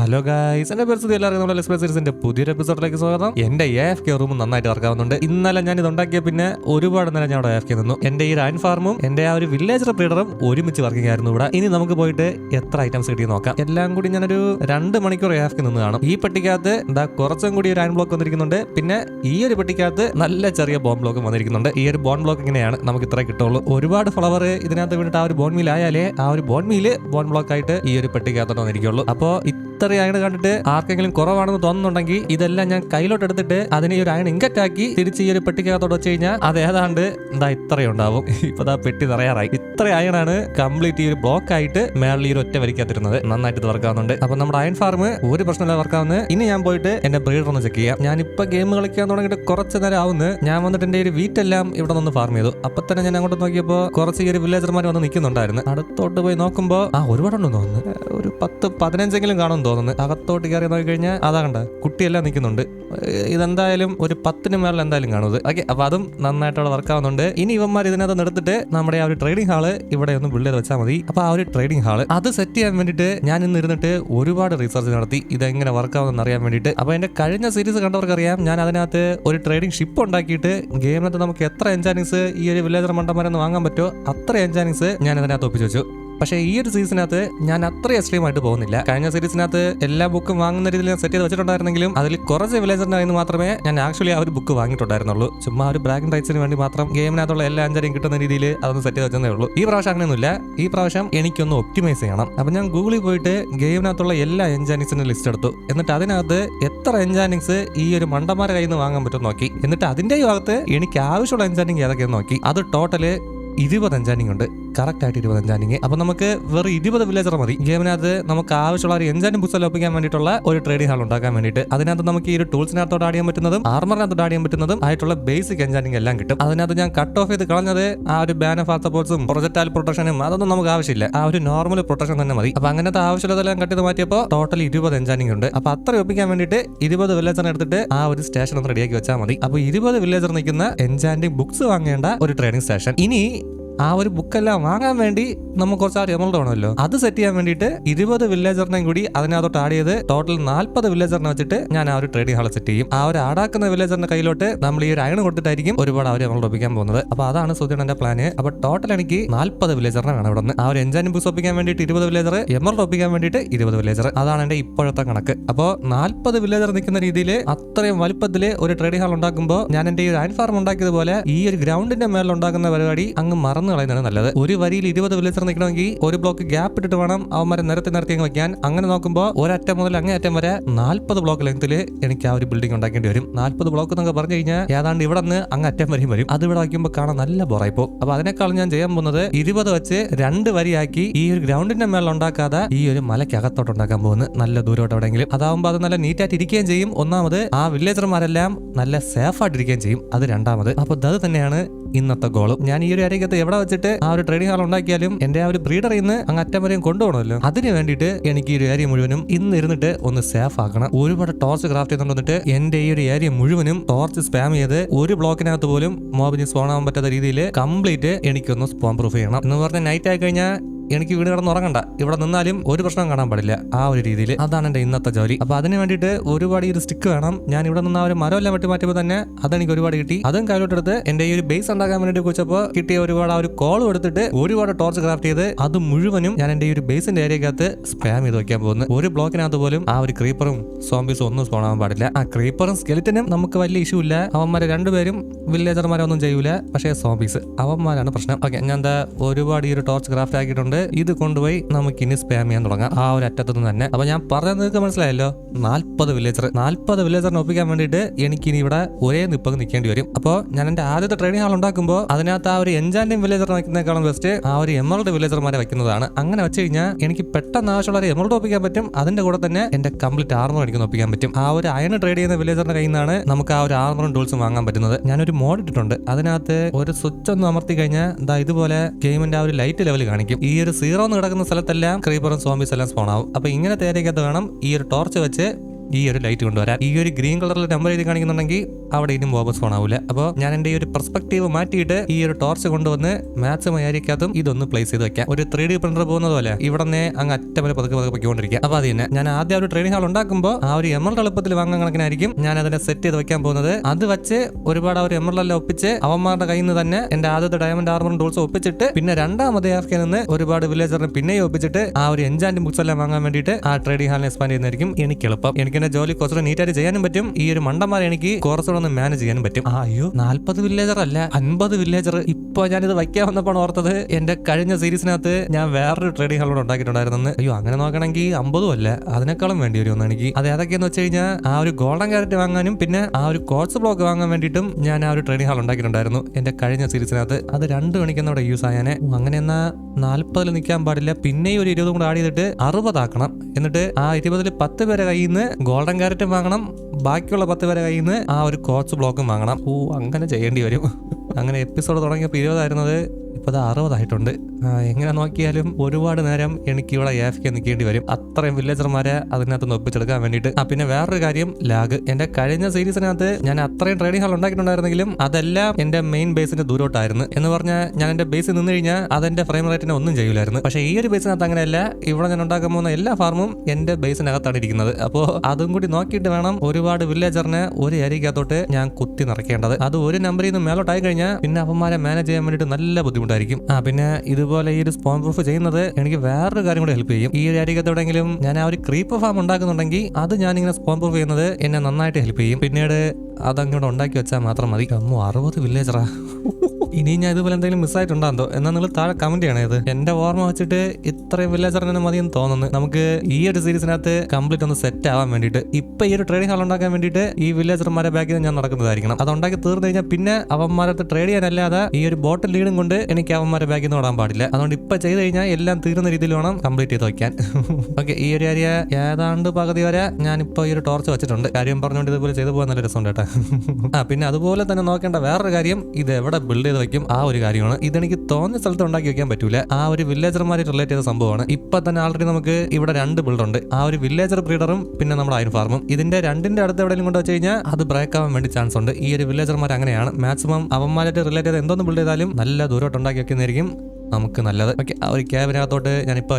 Hello guys എന്റെ പേര് സുധി എല്ലാവർക്കും നമ്മുടെ എക്സ്പ്രസ് സീരീസിന്റെ പുതിയൊരു എപ്പിസോഡിലേക്ക് സ്വാഗതം. എന്റെ എഫ് കെ റൂം നന്നായിട്ട് വർക്കാവുന്നുണ്ട് ഇന്നലെ ഞാൻ ഇത് ഉണ്ടാക്കിയ പിന്നെ ഒരുപാട് നേരം ഞാൻ എഫ് കെ നിന്നു. എന്റെ ഈ റൈൻ ഫാർമും എന്റെ ആ ഒരു വില്ലേജ് ബ്രീഡറും ഒരുമിച്ച് വർക്കിംഗ് ആയിരുന്നു ഇവിടെ. ഇനി നമുക്ക് പോയിട്ട് എത്ര ഐറ്റംസ് കിട്ടി നോക്കാം. എല്ലാം കൂടി ഞാനൊരു രണ്ട് മണിക്കൂർ എഫ് കെ നിന്ന് കാണും. ഈ പെട്ടിക്കകത്ത് എന്താ കുറച്ചും കൂടി ഒരു അയൺ ബ്ലോക്ക് വന്നിരിക്കുന്നുണ്ട്. പിന്നെ ഈ ഒരു പെട്ടിക്കകത്ത് നല്ല ചെറിയ ബോൺ ബ്ലോക്കും വന്നിരിക്കുന്നുണ്ട്. ഈ ഒരു ബോൺ ബ്ലോക്ക് ഇങ്ങനെയാണ് നമുക്ക് ഇത്ര കിട്ടുള്ളൂ. ഒരുപാട് ഫ്ലവർ ഇതിനകത്ത് വീണിട്ട് ആ ഒരു ബോൺ മീൽ ആയാലേ ആ ഒരു ബോൺ മീൽ ബോൺ ബ്ലോക്ക് ആയിട്ട് ഈ ഒരു പെട്ടിക്കകത്തോട്ട് വന്നിരിക്കുള്ളൂ. അപ്പോൾ ഇത്ര അയൺ കണ്ടിട്ട് ആർക്കെങ്കിലും കുറവാണെന്ന് തോന്നുന്നുണ്ടെങ്കിൽ ഇതെല്ലാം ഞാൻ കയ്യിലോട്ട് എടുത്തിട്ട് അതിനെ ഒരു അയൺ ഇങ്കറ്റ് ആക്കി തിരിച്ച് ഈ ഒരു പെട്ടിക്കകത്തോട് വെച്ച് കഴിഞ്ഞാൽ അത് ഏതാണ്ട് എന്താ ഇത്രയും ഉണ്ടാവും. ഇപ്പൊ ദാ പെട്ടി നിറയാറായി. ഇത്ര അയണാണ് കംപ്ലീറ്റ് ഈ ഒരു ബ്ലോക്ക് ആയിട്ട് മേളിൽ ഈ ഒരു ഒറ്റ വരിക്കാത്തിരുന്നത് നന്നായിട്ട് വർക്കാവുന്നുണ്ട് അപ്പൊ നമ്മുടെ അയൺ ഫാർം ഒരു പ്രശ്നമില്ല വർക്കാവുന്നത് ഇനി ഞാൻ പോയിട്ട് എന്റെ ബ്രീഡർ ഒന്ന് ചെക്ക് ചെയ്യാം. ഞാൻ ഇപ്പൊ ഗെയിം കളിക്കാൻ തുടങ്ങിയിട്ട് കുറച്ച് നേരം ആവുന്നു. ഞാൻ വന്നിട്ട് എന്റെ ഒരു വീറ്റ് എല്ലാം ഇവിടെ നിന്ന് ഫാർം ചെയ്തു. അപ്പൊ തന്നെ ഞാൻ അങ്ങോട്ട് നോക്കിയപ്പോ കുറച്ച് ഈ ഒരു വില്ലേജർമാർ വന്ന് നിൽക്കുന്നുണ്ടായിരുന്നു അടുത്തോട്ട് പോയി നോക്കുമ്പോ ആ ഒരുപാടുണ്ടെന്ന് തോന്നുന്നു. ഒരു പത്ത് പതിനഞ്ചെങ്കിലും കാണുമെന്ന് തോന്നുന്നു. അകത്തോട്ട് കയറി നോക്കി കഴിഞ്ഞാൽ അതാ കണ്ട കുട്ടിയെല്ലാം നിൽക്കുന്നുണ്ട്. ഇതെന്തായാലും ഒരു പത്തിന് മേളിൽ എന്തായാലും കാണുന്നത് ഓക്കെ അപ്പൊ അതും നന്നായിട്ടുള്ള അവിടെ വർക്ക് ആവുന്നുണ്ട്. ഇനി ഇവന്മാർ ഇതിനകത്ത് നിർത്തിട്ട് നമ്മുടെ ആ ഒരു ട്രേഡിംഗ് ഹാൾ ഇവിടെ ഒന്ന് ബിൽഡ് ചെയ്ത് വെച്ചാൽ മതി. അപ്പൊ ആ ഒരു ട്രേഡിംഗ് ഹാൾ അത് സെറ്റ് ചെയ്യാൻ വേണ്ടിയിട്ട് ഞാൻ ഇന്ന് ഇരുന്നിട്ട് ഒരുപാട് റിസർച്ച് നടത്തി. ഇതെങ്ങനെ വർക്ക് ആവുമെന്ന് അറിയാൻ വേണ്ടിയിട്ട്. അപ്പൊ എന്റെ കഴിഞ്ഞ സീരീസ് കണ്ടവർക്കറിയാം. ഞാൻ അതിനകത്ത് ഒരു ട്രേഡിംഗ് ഷിപ്പ് ഉണ്ടാക്കിയിട്ട് ഗെയിമിനകത്ത് നമുക്ക് എത്ര എൻജാനിങ്സ് ഈ ഒരു വില്ലേജർ മണ്ടന്മാരെന്ന് വാങ്ങാൻ പറ്റുമോ അത്ര എൻജാനിങ്സ് ഞാൻ അതിനകത്ത് ഒപ്പിച്ചു വെച്ചു. പക്ഷേ ഈ ഒരു സീസണിനകത്ത് ഞാൻ അത്ര എക്സ്ട്രീമായിട്ട് പോകുന്നില്ല. കഴിഞ്ഞ സീരീസിനകത്ത് എല്ലാ ബുക്കും വാങ്ങുന്ന രീതിയിൽ സെറ്റ് ചെയ്ത് വെച്ചിട്ടുണ്ടായിരുന്നെങ്കിലും അതിൽ കുറച്ച് വില്ലേജറിന്റെ കയ്യിൽ നിന്ന് മാത്രമേ ഞാൻ ആക്ച്വലി ആ ഒരു ബുക്ക് വാങ്ങിയിട്ടുണ്ടായിരുന്നുള്ളൂ. ചുമ്മാ ഒരു ബ്രാഗൻ റൈറ്റ്സിന് വേണ്ടി മാത്രം ഗെയിമിനകത്തുള്ള എല്ലാ അഞ്ചരയും കിട്ടുന്ന രീതിയിൽ അതൊന്ന് സെറ്റ് ചെയ്ത് വെച്ചതേ ഉള്ളൂ. ഈ പ്രാവശ്യം അങ്ങനെയൊന്നുമില്ല. ഈ പ്രാവശ്യം എനിക്കൊന്ന് ഒപ്റ്റിമൈസ് ചെയ്യണം. അപ്പം ഞാൻ ഗൂഗിളിൽ പോയിട്ട് ഗെയിമിനകത്തുള്ള എല്ലാ എൻജാനിക്സിന്റെ ലിസ്റ്റ് എടുത്തു. എന്നിട്ട് അതിനകത്ത് എത്ര എൻജാനിക്സ് ഈ ഒരു മണ്ടന്മാരെ കയ്യിൽ നിന്ന് വാങ്ങാൻ പറ്റും നോക്കി. എന്നിട്ട് അതിന്റെ ഭാഗത്ത് എനിക്ക് ആവശ്യമുള്ള എൻജാനിങ് ഏതൊക്കെയെന്ന് നോക്കി. അത് ടോട്ടൽ ഇരുപത് എൻജാനിങ് ഉണ്ട്. കറക്റ്റ് ആയിട്ട് ഇരുപത് എൻജാനിങ് അപ്പൊ നമുക്ക് വെറും ഇരുപത് വില്ലേജർ മതി. ഗെയിമിനകത്ത് നമുക്ക് ആവശ്യമുള്ള ഒരു എഞ്ചാനും ബുക്സ് ഒപ്പിക്കാൻ വേണ്ടിയിട്ടുള്ള ഒരു ട്രേഡിംഗ് ഹാൾ ഉണ്ടാക്കാൻ വേണ്ടിയിട്ട് അതിനകത്ത് നമുക്ക് ഈ ഒരു ടൂൾസിനകത്തോട് ആഡ് ചെയ്യാൻ പറ്റുന്നതും ആർമറിനകത്തോട് ആഡ് ചെയ്യാൻ പറ്റുന്നതും ആയിട്ടുള്ള ബേസിക് എഞ്ചാനിങ് എല്ലാം കിട്ടും. അതിനകത്ത് ഞാൻ കട്ട് ഓഫ് ചെയ്ത് കളഞ്ഞത് ആ ഒരു ബാൻ ഓഫ് സപ്പോർട്സും പ്രൊജക്റ്റാൽ പ്രൊട്ടക്ഷനും അതൊന്നും നമുക്ക് ആവശ്യമില്ല. ആ ഒരു നോർമൽ പ്രൊട്ടക്ഷൻ തന്നെ മതി. അപ്പൊ അങ്ങനത്തെ ആവശ്യമുള്ളതെല്ലാം കട്ട് ചെയ്ത് മാറ്റിയപ്പോൾ ടോട്ടൽ ഇരുപത് എഞ്ചാനിങ് ഉണ്ട്. അപ്പൊ അത്ര ഒപ്പിക്കാൻ വേണ്ടിയിട്ട് ഇരുപത് വില്ലേജർ എടുത്തിട്ട് ആ ഒരു സ്റ്റേഷൻ ഒന്ന് റെഡിയാക്കി വെച്ചാൽ മതി. അപ്പൊ ഇരുപത് വില്ലേജർ നിൽക്കുന്ന എഞ്ചാൻഡിങ് ബുക്സ് വാങ്ങേണ്ട ഒരു ട്രേഡിംഗ് സ്റ്റേഷൻ ഇനി ആ ഒരു ബുക്കെല്ലാം വാങ്ങാൻ വേണ്ടി നമുക്ക് കുറച്ച് ആ എമൗണ്ട് വേണമല്ലോ. അത് സെറ്റ് ചെയ്യാൻ വേണ്ടിയിട്ട് ഇരുപത് വില്ലേജറിനെയും കൂടി അതിനകത്തോട്ട് ആഡ് ചെയ്ത് ടോട്ടൽ നാൽപ്പത് വില്ലേജറിനെ വെച്ചിട്ട് ഞാൻ ആ ഒരു ട്രേഡിംഗ് ഹാൾ സെറ്റ് ചെയ്യും. ആ ഒരു ആടാക്കുന്ന വില്ലേജറിന്റെ കയ്യിലോട്ട് നമ്മൾ ഈ ഒരു അയൺ കൊടുത്തിട്ടായിരിക്കും ഒരുപാട് അവർ എമൗണ്ട് ഒപ്പിക്കാൻ പോകുന്നത്. അപ്പൊ അതാണ് സുധിയുടെ എന്റെ പ്ലാന് അപ്പൊ ടോട്ടൽ എനിക്ക് നാൽപ്പത് വില്ലേജറിനെ വേണം ഇവിടെ ആ ഒരു എൻജാനും ബുക്സ് ഒപ്പിക്കാൻ വേണ്ടിയിട്ട് ഇരുപത് വില്ലേജർ എമൗണ്ട് ഒപ്പിക്കാൻ വേണ്ടിയിട്ട് ഇരുപത് വില്ലേജർ അതാണ് എന്റെ ഇപ്പോഴത്തെ കണക്ക്. അപ്പോൾ നാൽപ്പത് വില്ലേജർ നിൽക്കുന്ന രീതിയിൽ അത്രയും വലുപ്പത്തിൽ ഒരു ട്രേഡിംഗ് ഹാൾ ഉണ്ടാക്കുമ്പോൾ ഞാൻ എന്റെ ഈ ഒരു അയൺ ഫാർം ഉണ്ടാക്കിയതുപോലെ ഈ ഒരു ഗ്രൗണ്ടിന്റെ മേളിൽ ഉണ്ടാക്കുന്ന പരിപാടി അങ്ങ് മറന്നു കളയുന്നതാണ് നല്ലത്. ഒരു വരിയിൽ ഇരുപത് വില്ലേജർ നിൽക്കണമെങ്കിൽ ഒരു ബ്ലോക്ക് ഗ്യാപ്പ് ഇട്ടിട്ട് വേണം അവന്മാരെ നിരത്തി നിരത്തി അങ്ങ് വെക്കാൻ അങ്ങനെ നോക്കുമ്പോൾ ഒരറ്റം മുതൽ അങ്ങേ അറ്റം വരെ നാൽപ്പത് ബ്ലോക്ക് ലെങ്ത്തിൽ എനിക്ക് ആ ഒരു ബിൽഡിംഗ് ഉണ്ടാക്കേണ്ടി വരും. നാൽപ്പത് ബ്ലോക്ക് എന്നൊക്കെ പറഞ്ഞു കഴിഞ്ഞാൽ ഏതാണ്ട് ഇവിടെ നിന്ന് അങ്ങ് അറ്റം വരെയും വരും. അത് ഇവിടെ വയ്ക്കുമ്പോൾ കാണാൻ നല്ല ബോറായിപ്പോ അപ്പൊ അതിനേക്കാളും ഞാൻ ചെയ്യാൻ പോകുന്നത് ഇരുപത് വെച്ച് രണ്ട് വരിയാക്കി ഈ ഒരു ഗ്രൗണ്ടിന്റെ മേളിൽ ഉണ്ടാക്കാതെ ഈ ഒരു മലയ്ക്കകത്തോട്ട് ഉണ്ടാക്കാൻ പോകുന്നത് നല്ല ദൂരോട്ട് എവിടെയെങ്കിലും. അതാവുമ്പോൾ അത് നല്ല നീറ്റായിട്ട് ഇരിക്കുകയും ചെയ്യും. ഒന്നാമത് ആ വില്ലേജർമാരെല്ലാം നല്ല സേഫ് ആയിട്ടിരിക്കുകയും ചെയ്യും. അത് രണ്ടാമത്. അപ്പൊ അത് തന്നെയാണ് ഇന്നത്തെ ഗോളും ഞാൻ ഈ ഒരു അരികത്ത് എവിടെ വെച്ചിട്ട് ആ ഒരു ട്രേഡിംഗ് ഹാൾ ഉണ്ടാക്കിയാലും എന്റെ ആ ഒരു ബ്രീഡറിൽ നിന്ന് അങ്ങ് അറ്റം വരെയും കൊണ്ടുപോകണമല്ലോ. അതിന് വേണ്ടിയിട്ട് എനിക്ക് ഈ ഒരു ഏരിയ മുഴുവനും ഇന്ന് ഇരുന്നിട്ട് ഒന്ന് സേഫ് ആക്കണം. ഒരുപാട് ടോർച്ച് ക്രാഫ്റ്റ് ചെയ്തുകൊണ്ട് വന്നിട്ട് എന്റെ ഈ ഒരു ഏരിയ മുഴുവനും ടോർച്ച് സ്പാം ചെയ്ത് ഒരു ബ്ലോക്കിനകത്ത് പോലും മോബിന് സ്പോൺ ആവാൻ പറ്റാത്ത രീതിയിൽ കംപ്ലീറ്റ് എനിക്കൊന്ന് സ്പോൺ പ്രൂഫ് ചെയ്യണം. എന്ന് പറഞ്ഞ നൈറ്റ് ആയി കഴിഞ്ഞാൽ എനിക്ക് വീട് കിടന്ന് ഉറങ്ങണ്ട. ഇവിടെ നിന്നാലും ഒരു പ്രശ്നം കാണാൻ പാടില്ല. ആ ഒരു രീതിയിൽ അതാണ് എന്റെ ഇന്നത്തെ ജോലി. അപ്പൊ അതിന് വേണ്ടിയിട്ട് ഒരുപാട് ഈ ഒരു സ്റ്റിക്ക് വേണം. ഞാൻ ഇവിടെ നിന്ന് ആ ഒരു മരമെല്ലാം വെട്ടി മാറ്റിയപ്പോൾ തന്നെ അതെനിക്ക് ഒരുപാട് കിട്ടി. അതും കയ്യിലോട്ടെടുത്ത് എന്റെ ഈ ഒരു ബേസ് ഉണ്ടാക്കാൻ വേണ്ടിയിട്ട് കുറിച്ചപ്പോൾ കിട്ടിയ ഒരുപാട് ആ ഒരു കോൾ എടുത്തിട്ട് ഒരുപാട് ടോർച്ച് ക്രാഫ്റ്റ് ചെയ്ത് അത് മുഴുവനും ഞാൻ എന്റെ ഈ ഒരു ബേസിന്റെ ഏരിയക്കകത്ത് സ്പാം ചെയ്ത് വെക്കാൻ പോകുന്നു. ഒരു ബ്ലോക്കിനകത്ത് പോലും ആ ഒരു ക്രീപ്പറും സോംബീസും ഒന്നും സ്പോൺ ആവാൻ പാടില്ല. ആ ക്രീപ്പറും സ്കെലിറ്റനും നമുക്ക് വലിയ ഇഷ്യൂ ഇല്ല. അവന്മാരെ രണ്ടുപേരും വില്ലേജർമാരെ ഒന്നും ചെയ്യൂല. പക്ഷേ സോംബീസ് അവന്മാരാണ് പ്രശ്നം. ഓക്കെ ഞാൻ എന്താ ഒരുപാട് ഈ ഒരു ടോർച്ച് ക്രാഫ്റ്റ് ആക്കിയിട്ടുണ്ട്. ഇത് കൊണ്ടുപോയി നമുക്ക് ഇനി സ്പാം ചെയ്യാൻ തുടങ്ങാം. ആ ഒരു അറ്റത്തു നിന്ന് തന്നെ. അപ്പൊ ഞാൻ പറഞ്ഞത് നിങ്ങൾക്ക് മനസ്സിലായല്ലോ? നാൽപ്പത് വില്ലേജർ നാൽപ്പത് വില്ലേജറിനെ ഒപ്പിക്കാൻ വേണ്ടിയിട്ട് എനിക്ക് ഇനി ഇവിടെ ഒരേ നിപ്പം നിൽക്കേണ്ടി വരും. അപ്പോൾ ഞാൻ എന്റെ ആദ്യത്തെ ട്രെയിനിങ് ഹാൾ ഉണ്ടാക്കുമ്പോൾ അതിനകത്ത് ആ ഒരു എൻജാൻഡിങ് വില്ലേജർ വയ്ക്കുന്നതിനേക്കാളും ബെസ്റ്റ് ആ ഒരു എമറൾഡ് വില്ലേജർമാരെ വെക്കുന്നതാണ് അങ്ങനെ വെച്ച് കഴിഞ്ഞാൽ എനിക്ക് പെട്ടെന്ന് ആവശ്യമുള്ള ഒരു എമറൾഡ് ഒപ്പിക്കാൻ പറ്റും. അതിന്റെ കൂടെ തന്നെ എന്റെ കംപ്ലീറ്റ് ആർമർ എനിക്ക് ഒപ്പിക്കാൻ പറ്റും. ആ ഒരു അയൺ ട്രേഡ് ചെയ്യുന്ന വില്ലേജറിന്റെ കയ്യിൽ നിന്നാണ് നമുക്ക് ആ ഒരു ആർമറും ടൂൾസും വാങ്ങാൻ പറ്റുന്നത്. ഞാനൊരു മോഡ് ഇട്ടിട്ടുണ്ട്. അതിനകത്ത് ഒരു സ്വിച്ച് ഒന്ന് അമർത്തി കഴിഞ്ഞാൽ ഇതാ ഇതുപോലെ ഗെയിമിന്റെ ആ ഒരു ലൈറ്റ് ലെവൽ കാണിക്കും. ഈ സീറോ എന്ന് കിടക്കുന്ന സ്ഥലത്തെല്ലാം ക്രീപ്പറും സോംബീസ് എല്ലാം സ്പോൺ ആവും. അപ്പൊ ഇങ്ങനെ തേരയ്ക്കകത്ത് വേണം ഈ ഒരു ടോർച്ച് വെച്ച് ഈ ഒരു ലൈറ്റ് കൊണ്ടുവരാൻ. ഈ ഒരു ഗ്രീൻ കളറിൽ നമ്പർ എഴുതി കാണിക്കുന്നുണ്ടെങ്കിൽ അവിടെ ഇനിയും ബോബസ് ഫോൺ ആവില്ല അപ്പോൾ ഞാൻ എന്റെ ഈ ഒരു പെർസ്പെക്റ്റീവ് മാറ്റിയിട്ട് ഈ ഒരു ടോർച്ച് കൊണ്ടുവന്ന് മാക്സിമം ഏരിയക്കകത്തും ഇതൊന്ന് പ്ലേസ് ചെയ്ത് വെക്കാം. ഒരു ത്രീ ഡി പ്രിന്റർ പോകുന്നത് പോലെ ഇവിടെ നിന്ന് അങ്ങ് അറ്റം വരെ പതുക്കെ പതുക്കെ പൊയ്ക്കൊണ്ടിരിക്കുക. അപ്പോൾ അത് തന്നെ. ഞാൻ ആദ്യം ഒരു ട്രെയിനിങ് ഹാൾ ഉണ്ടാക്കുമ്പോൾ ആ ഒരു എമറൽ എളുപ്പത്തിൽ വാങ്ങാൻ കണക്കിനായിരിക്കും ഞാൻ അതിനെ സെറ്റ് ചെയ്ത് വെക്കാൻ പോകുന്നത്. അത് വെച്ച് ഒരുപാട് ആ ഒരു എമറലെല്ലാം ഒപ്പിച്ച് അവന്മാരുടെ കയ്യിൽ നിന്ന് തന്നെ എന്റെ ആദ്യത്തെ ഡയമണ്ട് ആർമറും ടൂൾസ് ഒപ്പിച്ചിട്ട് പിന്നെ രണ്ടാമത് ആഫ്കെ നിന്ന് ഒരുപാട് വില്ലേജറിന് പിന്നെയും ഒപ്പിച്ചിട്ട് ആ ഒരു എൻജാൻഡ് ബുക്സ് എല്ലാം വാങ്ങാൻ വേണ്ടിയിട്ട് ആ ട്രേഡിംഗ് ഹാളിനെ എക്സ്പാൻഡ് ചെയ്യുന്നതായിരിക്കും എനിക്ക് എളുപ്പം. എനിക്ക് എന്റെ ജോലി കുറച്ചുകൂടെ നീറ്റായിട്ട് ചെയ്യാനും പറ്റും. ഈ ഒരു മണ്ടന്മാരെ എനിക്ക് കുറച്ചുകൂടെ ഒന്ന് മാനേജ് ചെയ്യാനും പറ്റും. ആ അയ്യോ നാല്പത് വില്ലേജർ അല്ല അൻപത് വില്ലേജർ ഇപ്പൊ ഞാനിത് വയ്ക്കാൻ വന്നപ്പോൾ ഓർത്തത്. എന്റെ കഴിഞ്ഞ സീരീസിനകത്ത് ഞാൻ വേറൊരു ട്രേഡിംഗ് ഹാളോട് ഉണ്ടാക്കിയിട്ടുണ്ടായിരുന്നു അയ്യോ അങ്ങനെ നോക്കണമെങ്കിൽ അമ്പതും അല്ല അതിനേക്കാളും വേണ്ടി വരുമെന്ന് എനിക്ക്. അത് ഏതൊക്കെയെന്ന് വെച്ച് കഴിഞ്ഞാൽ ആ ഒരു ഗോൾഡൻ ക്യാരറ്റ് വാങ്ങാനും പിന്നെ ആ ഒരു കോഴ്സ് ബ്ലോക്ക് വാങ്ങാൻ വേണ്ടിയിട്ടും ഞാൻ ആ ഒരു ട്രേഡിംഗ് ഹാൾ ഉണ്ടാക്കിയിട്ടുണ്ടായിരുന്നു എന്റെ കഴിഞ്ഞ സീരീസിനകത്ത് അത് രണ്ട് മണിക്ക് അവിടെ യൂസ് ആയാനെ അങ്ങനെ എന്നാ നാല്പതിൽ നിൽക്കാൻ പാടില്ല പിന്നെയും ഒരു ഇരുപതും കൂടെ ആഡ് ചെയ്തിട്ട് അറുപതാക്കണം. എന്നിട്ട് ആ ഇരുപതിൽ പത്ത് പേരെ കയ്യിൽ നിന്ന് ഗോൾഡൻ കാരറ്റും വാങ്ങണം. ബാക്കിയുള്ള പത്ത് പേരെ കയ്യിൽ നിന്ന് ആ ഒരു കോച്ച് ബ്ലോക്കും വാങ്ങണം. ഓ അങ്ങനെ ചെയ്യേണ്ടി വരും. അങ്ങനെ എപ്പിസോഡ് തുടങ്ങിയപ്പോൾ ഇരുപതായിരുന്നത് ഇപ്പോൾ അത് അറുപതായിട്ടുണ്ട് എങ്ങനെ നോക്കിയാലും ഒരുപാട് നേരം എനിക്ക് ഇവിടെ എഫ് നിൽക്കേണ്ടി വരും. അത്രയും വില്ലേജർമാരെ അതിനകത്ത് ഒപ്പിച്ചെടുക്കാൻ വേണ്ടിയിട്ട്. ആ പിന്നെ വേറൊരു കാര്യം ലാഗ്. എന്റെ കഴിഞ്ഞ സീരീസിനകത്ത് ഞാൻ അത്രയും ട്രേഡിംഗ് ഹാൾ ഉണ്ടാക്കിയിട്ടുണ്ടായിരുന്നെങ്കിലും അതെല്ലാം എന്റെ മെയിൻ ബേസിന്റെ ദൂരോട്ടായിരുന്നു. എന്ന് പറഞ്ഞാൽ ഞാൻ എന്റെ ബേസിൽ നിന്ന് കഴിഞ്ഞാൽ അതെന്റെ ഫ്രെയിം റേറ്റിനെ ഒന്നും ചെയ്യില്ലായിരുന്നു പക്ഷേ ഈ ഒരു ബേസിനകത്ത് അങ്ങനെയല്ല. ഇവിടെ ഞാൻ ഉണ്ടാക്കാൻ പോകുന്ന എല്ലാ ഫാർമും എന്റെ ബേസിനകത്താണ് ഇരിക്കുന്നത്. അപ്പോൾ അതും കൂടി നോക്കിയിട്ട് വേണം ഒരുപാട് വില്ലേജറിനെ ഒരു ഏരിയക്കകത്തോട്ട് ഞാൻ കുത്തി നിറയ്ക്കേണ്ടത്. അത് ഒരു നമ്പറിൽ നിന്ന് മേലോട്ടായി കഴിഞ്ഞാൽ പിന്നെ അവന്മാരെ മാനേജ് ചെയ്യാൻ വേണ്ടിയിട്ട് നല്ല ബുദ്ധിമുട്ടായിരിക്കും ആ പിന്നെ ഇതുപോലെ ഈ ഒരു സ്പോൺ പ്രൂഫ് ചെയ്യുന്നത് എനിക്ക് വേറൊരു കാര്യം കൂടി ഹെൽപ്പ് ചെയ്യും. ഈ ഒരു ഏരിയക്കകത്ത് എവിടെയെങ്കിലും ഞാൻ ആ ഒരു ക്രീപ്പ് ഫാം ഉണ്ടാക്കുന്നുണ്ടെങ്കിൽ അത് ഞാനിങ്ങനെ സ്പോൺ പ്രൂഫ് ചെയ്യുന്നത് എന്നെ നന്നായിട്ട് ഹെൽപ്പ് ചെയ്യും. പിന്നീട് അതങ്ങോട്ട് ഉണ്ടാക്കി വെച്ചാൽ മാത്രം മതി. അമ്മോ അറുപത് വില്ലേജറാ ഇനി ഞാൻ ഇതുപോലെ എന്തെങ്കിലും മിസ്സായിട്ടുണ്ടോ എന്നാൽ നിങ്ങൾ താഴെ കമന്റ് ചെയ്യണേ ഇത് എന്റെ ഓർമ്മ വെച്ചിട്ട് ഇത്രയും വില്ലേജറിനെ മതി എന്ന് തോന്നുന്നു. നമുക്ക് ഈ ഒരു സീരീസിനകത്ത് കംപ്ലീറ്റ് ഒന്ന് സെറ്റ് ആവാൻ വേണ്ടിയിട്ട് ഇപ്പൊ ഈ ഒരു ട്രേഡിംഗ് ഹാൾ ഉണ്ടാക്കാൻ വേണ്ടിയിട്ട് ഈ വില്ലേജർമാരെ ബാക്കിൽ ഞാൻ നടക്കുന്നതായിരിക്കണം. അത് ഉണ്ടാക്കി തീർന്നു കഴിഞ്ഞാൽ പിന്നെ അവന്മാരടുത്ത് ട്രേഡ് ചെയ്യാനല്ലാതെ ഈ ഒരു ബോട്ടിൽ ലീഡും കൊണ്ട് എനിക്ക് അവന്മാരെ ബാക്കിൽ നിന്ന് ഓടാൻ പാടില്ല. അതുകൊണ്ട് ഇപ്പൊ ചെയ്ത് കഴിഞ്ഞാൽ എല്ലാം തീർന്ന രീതിയിൽ വേണം കംപ്ലീറ്റ് ചെയ്ത് വയ്ക്കാൻ. ഓക്കെ ഈ ഒരു ഏരിയ ഏതാണ്ട് പകുതി വരെ ഞാൻ ഞാനിപ്പോ ഈ ഒരു ടോർച്ച് വെച്ചിട്ടുണ്ട്. കാര്യം പറഞ്ഞുകൊണ്ട് ഇതുപോലെ ചെയ്തു പോകാൻ നല്ല രസമുണ്ട് കേട്ടോ. ആ പിന്നെ അതുപോലെ തന്നെ നോക്കേണ്ട വേറൊരു കാര്യം ഇത് എവിടെ ബിൽഡ് ചെയ്ത് വെക്കും ആ ഒരു കാര്യമാണ്. ഇതെനിക്ക് തോന്നിയ സ്ഥലത്ത് ഉണ്ടാക്കി വെക്കാൻ പറ്റൂല. ആ ഒരു വില്ലേജർമാരെ റിലേറ്റ് ചെയ്ത സംഭവമാണ്. ഇപ്പൊ തന്നെ ആൾറെഡി നമുക്ക് ഇവിടെ രണ്ട് ബിൽഡ് ഉണ്ട്. ആ ഒരു വില്ലേജർ ബ്രീഡറും പിന്നെ നമ്മുടെ അയൻ ഫാർമും ഇതിന്റെ രണ്ടിന്റെ അടുത്ത് എവിടെയെങ്കിലും കൊണ്ട് വെച്ച് കഴിഞ്ഞാൽ അത് ബ്രേക്ക് ആവാൻ വേണ്ടി ചാൻസ് ഉണ്ട്. ഈ ഒരു വില്ലേജർമാർ അങ്ങനെയാണ്. മാക്സിമം അവന്മാരായിട്ട് റിലേറ്റ് ചെയ്ത് എന്തോന്ന് ബിൽഡ് ചെയ്താലും നല്ല ദൂരോട്ട് ഉണ്ടാക്കി വെക്കുന്നതായിരിക്കും നമുക്ക് നല്ലത്. ഓക്കെ ആ ഒരു ക്യാബിനകത്തോട്ട് ഞാൻ ഇപ്പോൾ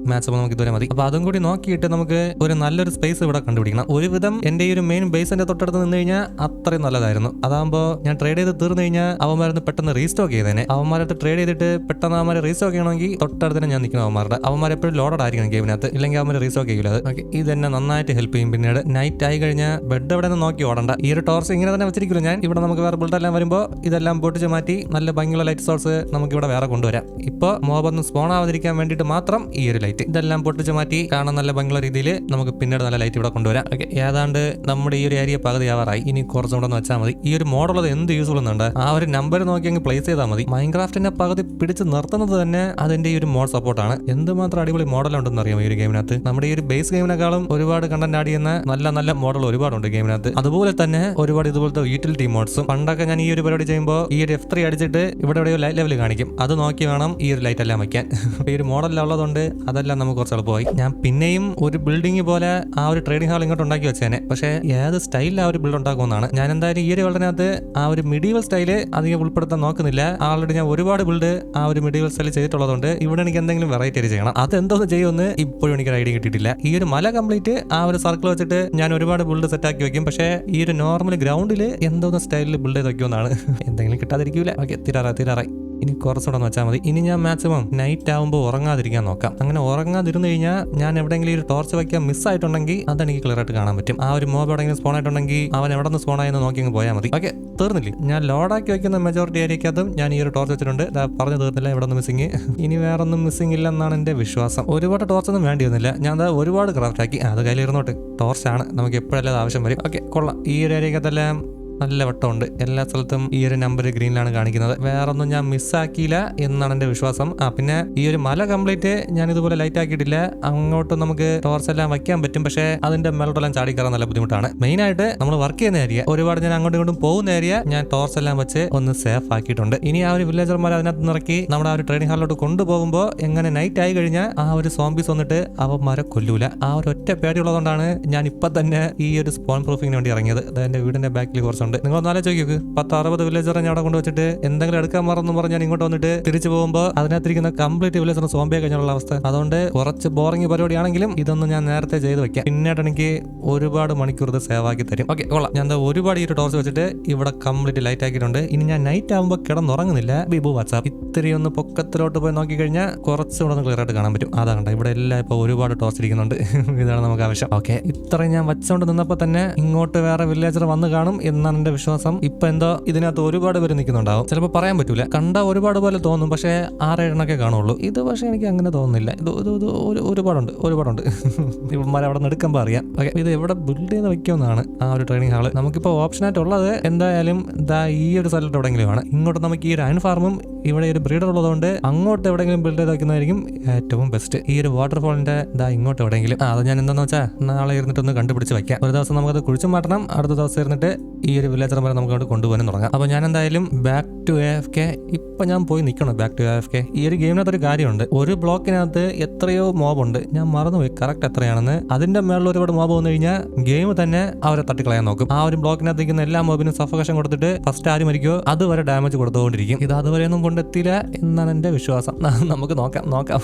വയ്ക്കുന്നില്ല മാക്സിമം നമുക്ക് ഇതുവരെ മതി. അപ്പൊ അതും കൂടി നോക്കിയിട്ട് നമുക്ക് ഒരു നല്ലൊരു സ്പേസ് ഇവിടെ കണ്ടുപിടിക്കണം. ഒരുവിധം എന്റെ ഈ ഒരു മെയിൻ ബേസിന്റെ തൊട്ടടുത്ത് നിന്ന് കഴിഞ്ഞാൽ അത്രയും നല്ലതായിരുന്നു. അതാകുമ്പോൾ ഞാൻ ട്രേഡ് ചെയ്ത് തീർന്നു കഴിഞ്ഞാൽ അവന്മാരൊന്ന് പെട്ടെന്ന് റീസ്റ്റോക്ക് ചെയ്തേനെ. അവന്മാരത്ത് ട്രേഡ് ചെയ്തിട്ട് പെട്ടെന്ന് അവന്മാരെ റീസ്റ്റോക്ക് ചെയ്യണമെങ്കിൽ തൊട്ടടുത്ത് ഞാൻ നിൽക്കണം അവന്മാരുടെ. അവന്മാർ എപ്പോഴും ലോഡഡ് ആയിരിക്കണം ഗെയിമിനകത്ത് ഇല്ലെങ്കിൽ അവന്മാർ റീസ്റ്റോക്ക് ചെയ്യില്ല അത്. ഓക്കെ ഇത് തന്നെ നന്നായിട്ട് ഹെൽപ്പ് ചെയ്യും പിന്നീട്. നൈറ്റ് ആയി കഴിഞ്ഞാൽ ബെഡ് എവിടെ നിന്ന് നോക്കി ഓടണ്ട. ഈ ഒരു ടോർച്ച് ഇങ്ങനെ തന്നെ വെച്ചിരിക്കുന്നു ഞാൻ. ഇവിടെ നമുക്ക് വേറെ ബുൾട്ട് എല്ലാം വരുമ്പോൾ ഇതെല്ലാം പൊട്ടിച്ച് മാറ്റി നല്ല ഭംഗിയുള്ള ലൈറ്റ് സോഴ്സ് നമുക്ക് ഇവിടെ വേറെ കൊണ്ടുവരാം. ഇപ്പോൾ മോബൊന്നും സ്പോൺ ആവാതിരിക്കാൻ വേണ്ടിയിട്ട് മാത്രം ഈ ഒരു ലൈറ്റ് ഇതെല്ലാം പൊട്ടിച്ച് മാറ്റി കാണാൻ നല്ല ഭംഗിയുള്ള രീതിയിൽ നമുക്ക് പിന്നീട് നല്ല ലൈറ്റ് ഇവിടെ കൊണ്ടുവരാം. ഓക്കെ ഏതാണ്ട് നമ്മുടെ ഈ ഒരു ഏരിയ പകുതി ആവാറായി ഇനി കുറച്ചും കൂടെ വെച്ചാൽ മതി. ഈ ഒരു മോഡൽ അത് എന്ത് യൂസ് എന്നുണ്ട്? ആ ഒരു നമ്പർ നോക്കി അങ്ങ് പ്ലേസ് ചെയ്താൽ മതി. മൈൻക്രാഫ്റ്റിന്റെ പകുതി പിടിച്ച് നിർത്തുന്നത് തന്നെ അതിന്റെ ഈ ഒരു മോഡ് സപ്പോർട്ടാണ് എന്തുമാത്രം അടിപൊളി മോഡൽ ഉണ്ടെന്ന് അറിയാം ഈ ഒരു ഗെയിമിനകത്ത് നമ്മുടെ ഈ ഒരു ബേസ് ഗെയിമിനെക്കാളും ഒരുപാട് കണ്ടന്റ് ആഡ് ചെയ്യുന്ന നല്ല നല്ല മോഡൽ ഒരുപാടുണ്ട് ഗെയിമിനകത്ത് അതുപോലെ തന്നെ ഒരുപാട് ഇതുപോലത്തെ യൂട്ടിലിറ്റി മോഡ്സും പണ്ടൊക്കെ ഞാൻ ഈ ഒരു പരിപാടി ചെയ്യുമ്പോൾ ഈ ഒരു എഫ് ത്രീ അടിച്ചിട്ട് ഇവിടെ എവിടെയോ ലൈറ്റ് ലെവൽ കാണിക്കും. അത് നോക്കി വേണം ഈ ഒരു ലൈറ്റ് എല്ലാം വയ്ക്കാൻ ഈ ഒരു മോഡലിലുള്ളതുകൊണ്ട് ഉള്ളതുകൊണ്ട് അതെല്ലാം നമുക്ക് കുറച്ച് എളുപ്പമായി ഞാൻ പിന്നെയും ഒരു ബിൽഡിംഗ് പോലെ ആ ഒരു ട്രേഡിംഗ് ഹാൾ ഇങ്ങോട്ട് ഉണ്ടാക്കി വെച്ചേനെ. പക്ഷേ ഏത് സ്റ്റൈലിൽ ആ ഒരു ബിൽഡ് ഉണ്ടാക്കുമെന്നാണ്. ഞാൻ എന്തായാലും ഈ ഒരു വേൾഡിനകത്ത് ആ ഒരു മിഡീവൽ സ്റ്റൈൽ അധികം ഉൾപ്പെടുത്താൻ നോക്കുന്നില്ല. ആൾറെഡി ഞാൻ ഒരുപാട് ബിൽഡ് ആ ഒരു മിഡീവൽ സ്റ്റൈൽ ചെയ്തിട്ടുള്ളതുകൊണ്ട് ഇവിടെ എനിക്ക് എന്തെങ്കിലും വെറൈറ്റി ചെയ്യണം. അത് എന്തോന്ന് ചെയ്യുമെന്ന് ഇപ്പോഴും എനിക്ക് ഐഡിയ കിട്ടിയിട്ടില്ല. ഈ ഒരു മല കംപ്ലീറ്റ് ആ ഒരു സർക്കിൾ വെച്ചിട്ട് ഞാൻ ഒരുപാട് ബിൽഡ് സെറ്റ് ആക്കി വെക്കും. പക്ഷേ ഈ ഒരു നോർമൽ ഗ്രൗണ്ടിൽ എന്തോന്ന് സ്റ്റൈലിൽ ബിൽഡ് ചെയ്ത് വെക്കുമെന്നാണ്. എന്തെങ്കിലും കിട്ടാതിരിക്കൂല. ഓക്കെ തീരാറായി തീരാറായി. ഇനി കുറച്ചുകൂടെ വെച്ചാൽ മതി. ഇനി ഞാൻ മാക്സിമം നൈറ്റ് ആകുമ്പോൾ ഉറങ്ങാതിരിക്കാൻ നോക്കാം. അങ്ങനെ ഉറങ്ങാതിരുന്നു കഴിഞ്ഞാൽ ഞാൻ എവിടെയെങ്കിലും ഒരു ടോർച്ച് വയ്ക്കാൻ മിസ് ആയിട്ടുണ്ടെങ്കിൽ അതെനിക്ക് ക്ലിയർ ആയിട്ട് കാണാൻ പറ്റും. ആ ഒരു മോബ് എവിടെയെങ്കിലും സ്പോൺ ആയിട്ടുണ്ടെങ്കിൽ അവൻ എവിടെ നിന്ന് സ്പോൺ ആയെന്ന് നോക്കി പോയാൽ മതി. ഓക്കെ തീർന്നില്ലേ? ഞാൻ ലോഡാക്കി വെക്കുന്ന മെജോറിറ്റി ഏരിയക്കകത്തും ഞാൻ ഈ ഒരു ടോർച്ച് വെച്ചിട്ടുണ്ട്. പറഞ്ഞു തീർന്നില്ല ഇവിടെ നിന്ന് മിസ്സിങ് ഇനി വേറെ ഒന്നും മിസ്സിങ് ഇല്ലെന്നാണ് എന്റെ വിശ്വാസം. ഒരുപാട് ടോർച്ച് ഒന്നും വേണ്ടി വന്നില്ല ഞാൻ ദാ ഒരുപാട് ക്രാഫ്റ്റ് ആക്കി. അത് കയ്യിലിരുന്നോട്ട്. ടോർച്ചാണ് നമുക്ക് എപ്പോഴല്ലേ ആവശ്യം വരും. ഓക്കെ കൊള്ളാം. ഈ ഒരു ഏരിയക്കകത്തെല്ലാം നല്ല വട്ടമുണ്ട്. എല്ലാ സ്ഥലത്തും ഈ ഒരു നമ്പർ ഗ്രീനിലാണ് കാണിക്കുന്നത്. വേറൊന്നും ഞാൻ മിസ്സാക്കിയില്ല എന്നാണ് എന്റെ വിശ്വാസം. ആ പിന്നെ ഈ ഒരു മല കംപ്ലീറ്റ് ഞാൻ ഇതുപോലെ ലൈറ്റ് ആക്കിയിട്ടില്ല. അങ്ങോട്ട് നമുക്ക് ടോർച്ച് എല്ലാം വയ്ക്കാൻ പറ്റും. പക്ഷേ അതിന്റെ മെലോട്ടെല്ലാം ചാടി കയറാൻ നല്ല ബുദ്ധിമുട്ടാണ്. മെയിൻ ആയിട്ട് നമ്മൾ വർക്ക് ചെയ്യുന്ന ഏരിയ ഒരുപാട് ഞാൻ അങ്ങോട്ടും ഇങ്ങോട്ടും പോകുന്ന ഏരിയ ഞാൻ ടോർച്ച് എല്ലാം വെച്ച് ഒന്ന് സേഫ് ആക്കിയിട്ടുണ്ട്. ഇനി ആ ഒരു വില്ലേജർമാർ അതിനകത്ത് നിറക്കി നമ്മുടെ ആ ഒരു ട്രെയിനിങ് ഹാളിലോട്ട് കൊണ്ടുപോകുമ്പോൾ എങ്ങനെ നൈറ്റ് ആയി കഴിഞ്ഞാൽ ആ ഒരു സോംബീസ് വന്നിട്ട് അവന്മാരെ കൊല്ലൂല. ആ ഒരു ഒറ്റ പേടിയുള്ളതുകൊണ്ടാണ് ഞാൻ ഇപ്പൊ തന്നെ ഈ ഒരു സ്പോൺ പ്രൂഫിങ്ങിന് വേണ്ടി ഇറങ്ങിയത്. അത് എന്റെ വീടിന്റെ ബാക്കിൽ കുറച്ചുണ്ട്. ഉണ്ട്. നിങ്ങൾ ഒന്നാലേ ചോദിക്കൂ പത്ത് അറുപത് വില്ലേജറെ ഞാൻ അവിടെ കൊണ്ടുവച്ചിട്ട് എന്തെങ്കിലും എടുക്കാൻ മറന്നു പറഞ്ഞ് ഞാൻ ഇങ്ങോട്ട് വന്നിട്ട് തിരിച്ചു പോകുമ്പോൾ അതിനകത്തിരിക്കുന്ന കംപ്ലീറ്റ് വില്ലേജറിന് സോംബിയെ കഴിഞ്ഞുള്ള അവസ്ഥ. അതുകൊണ്ട് കുറച്ച് ബോറിംഗ് പരിപാടിയാണെങ്കിലും ഇതൊന്നും ഞാൻ നേരത്തെ ചെയ്ത് വെക്കാം. പിന്നീട് എനിക്ക് ഒരുപാട് മണിക്കൂർ ഇത് സേവ് ആക്കി തരും. ഓക്കെ കൊള്ളാം. ഞാൻ ഒരുപാട് ഈ ഒരു ടോർച്ച് വെച്ചിട്ട് ഇവിടെ കംപ്ലീറ്റ് ലൈറ്റ് ആക്കിയിട്ടുണ്ട്. ഇനി ഞാൻ നൈറ്റ് ആകുമ്പോൾ കിടന്നുറങ്ങുന്നില്ല. ബിബു വാട്സാപ്പ് ഇത്തിരി ഒന്ന് പൊക്കത്തിലോട്ട് പോയി നോക്കി കഴിഞ്ഞാൽ കുറച്ചുകൂടെ ഒന്ന് ക്ലിയർ ആയിട്ട് കാണാൻ പറ്റും. അതാ കണ്ട ഇവിടെ എല്ലാം ഇപ്പോൾ ഒരുപാട് ടോർച്ച് ഇരിക്കുന്നുണ്ട്. ഇതാണ് നമുക്ക് ആവശ്യം. ഓക്കെ ഇത്രയും ഞാൻ വെച്ചോണ്ട് നിന്നപ്പോൾ തന്നെ ഇങ്ങോട്ട് വേറെ വില്ലേജർ വന്ന് കാണും എന്നാണ് എന്റെ വിശ്വാസം ഇപ്പൊ എന്തോ ഇതിനകത്ത് ഒരുപാട് പേര് നിൽക്കുന്നുണ്ടാവും. ചിലപ്പോൾ പറയാൻ പറ്റൂല. കണ്ട ഒരുപാട് പോലെ തോന്നും പക്ഷേ ആറേഴെണ്ണൊക്കെ കാണുള്ളൂ. ഇത് പക്ഷേ എനിക്ക് അങ്ങനെ തോന്നുന്നില്ല. ഇത് ഇത് ഇത് ഒരു ഒരുപാടുണ്ട് ഒരുപാടുണ്ട്. ഇവന്മാരെ അവിടെ നിന്ന് എടുക്കുമ്പോൾ അറിയാം. ഓക്കെ ഇത് എവിടെ ബിൽഡ് ചെയ്ത് വെക്കുമെന്നാണ് ആ ഒരു ട്രെയിനിങ് ഹാൾ നമുക്കിപ്പോൾ ഓപ്ഷനായിട്ട് ഉള്ളത് എന്തായാലും ദാ ഈ ഒരു സ്ഥലത്ത് എവിടെയെങ്കിലും ആണ് ഇങ്ങോട്ട് നമുക്ക് ഈ ഒരു ഫാർമും ഇവിടെ ഒരു ബ്രീഡർ ഉള്ളതുകൊണ്ട് അങ്ങോട്ട് എവിടെയെങ്കിലും ബിൽഡ് ചെയ്ത് വെക്കുന്നതായിരിക്കും ഏറ്റവും ബെസ്റ്റ് ഈ ഒരു വാട്ടർഫോളിന്റെ ദാ ഇങ്ങോട്ട് എവിടെയെങ്കിലും. അത് ഞാൻ എന്താണെന്ന് വെച്ചാൽ നാളെ ഇരുന്നിട്ടൊന്ന് കണ്ടുപിടിച്ച് വയ്ക്കാം ഒരു ദിവസം നമുക്കത് കുഴിച്ചു മാറ്റണം അടുത്ത ദിവസം ഇരുന്നിട്ട് ഈ ഒരു വില്ലേജർ വരെ നമുക്ക് അവിടെ കൊണ്ടുപോകാൻ തുടങ്ങാം. അപ്പോൾ ഞാൻ എന്തായാലും back to A F K ഇപ്പം ഞാൻ പോയി നിൽക്കണം back to A F K ഈ ഒരു ഗെയിമിനകത്ത് ഒരു കാര്യമുണ്ട്. ഒരു ബ്ലോക്കിനകത്ത് എത്രയോ മോബ് ഉണ്ട് ഞാൻ മറന്നുപോയി. കറക്റ്റ് എത്രയാണെന്ന്. അതിന്റെ മേളിൽ ഒരുപാട് മോബ് വന്നു കഴിഞ്ഞാൽ ഗെയിം തന്നെ അവരെ തട്ടിക്കളയാൻ നോക്കും. ആ ഒരു ബ്ലോക്കിനകത്ത് നിൽക്കുന്ന എല്ലാ മോബിനും സഫകഷം കൊടുത്തിട്ട് ഫസ്റ്റ് ആര് മരിക്കോ അതുവരെ ഡാമേജ് കൊടുത്തുകൊണ്ടിരിക്കും. ഇത് അതുവരെയൊന്നും കൊണ്ടെത്തിയില്ല എന്നാണ് എന്റെ വിശ്വാസം. നമുക്ക് നോക്കാം നോക്കാം.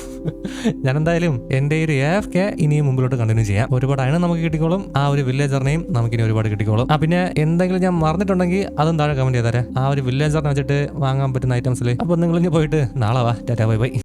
ഞാൻ എന്തായാലും എന്റെ ഒരു എഫ് കെ ഇനിയും മുമ്പിലോട്ട് കണ്ടിന്യൂ ചെയ്യാം. ഒരുപാട് അയണം നമുക്ക് കിട്ടിക്കോളും. ആ ഒരു വില്ലേജറിനെയും നമുക്കിനി ഒരുപാട് കിട്ടിക്കോളും. ആ പിന്നെ എന്തെങ്കിലും ഞാൻ മറന്നിട്ടുണ്ടെങ്കിൽ അതും താഴെ കമന്റ് ചെയ്തേരെ. ആ ഒരു വില്ലേജറിനെ വെച്ചിട്ട് വാങ്ങാൻ പറ്റുന്ന ഐറ്റംസിൽ അപ്പോൾ നിങ്ങൾ ഇനി പോയിട്ട് നാളെ വാ. Tata bye bye.